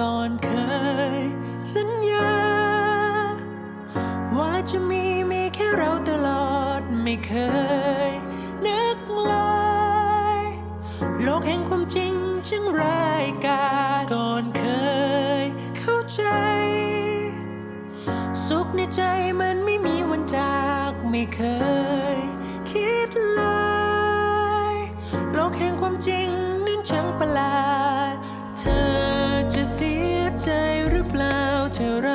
ก่อนเคย สัญญา ว่าจะมีมีแค่เราตลอดไม่เคย นึกเลยโลกแห่งความจริงจึงรายกาก่อนเคย เข้าใจ สุขในใจมันไม่มีวันจากไม่เคย to run.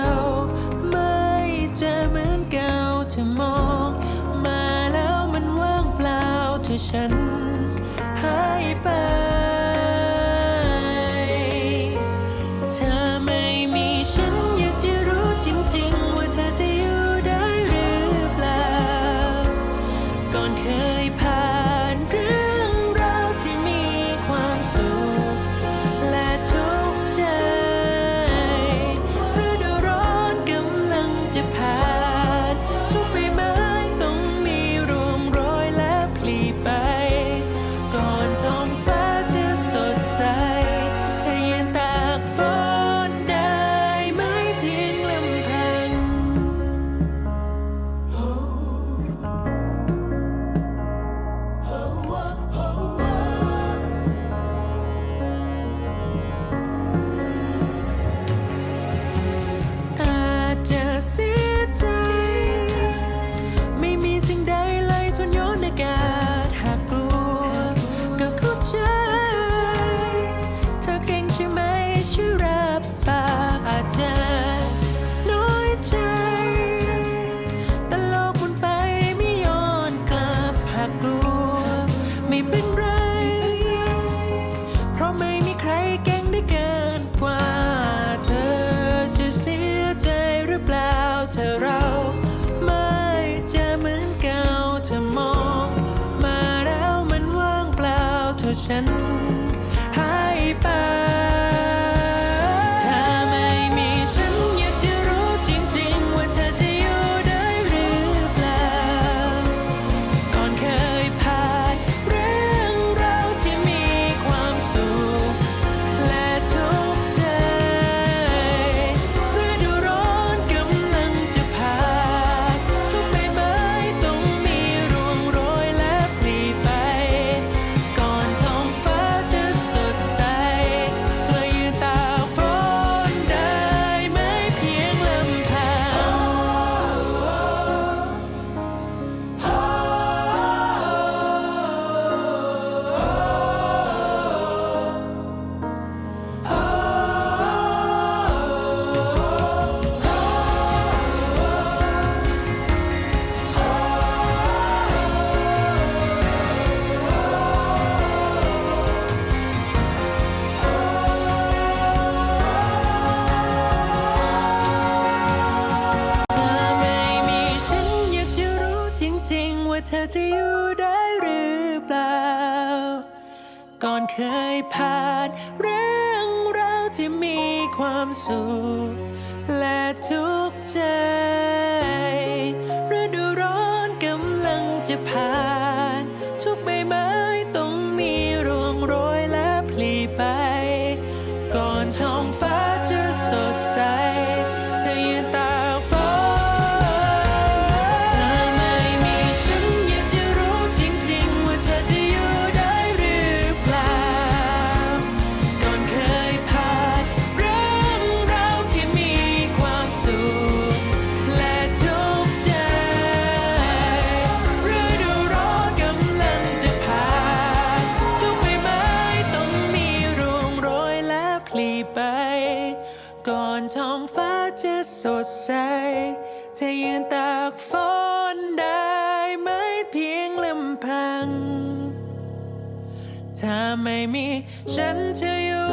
sleeping. ก่อนเคยผ่านเรื่องราวที่มีความสุขและทุกข์ใจ อนท้องฟ้าจะสดใสเธอยืนตากฝนได้ไม่เพียงลำพัง ถ้าไม่มีฉันจะอยู่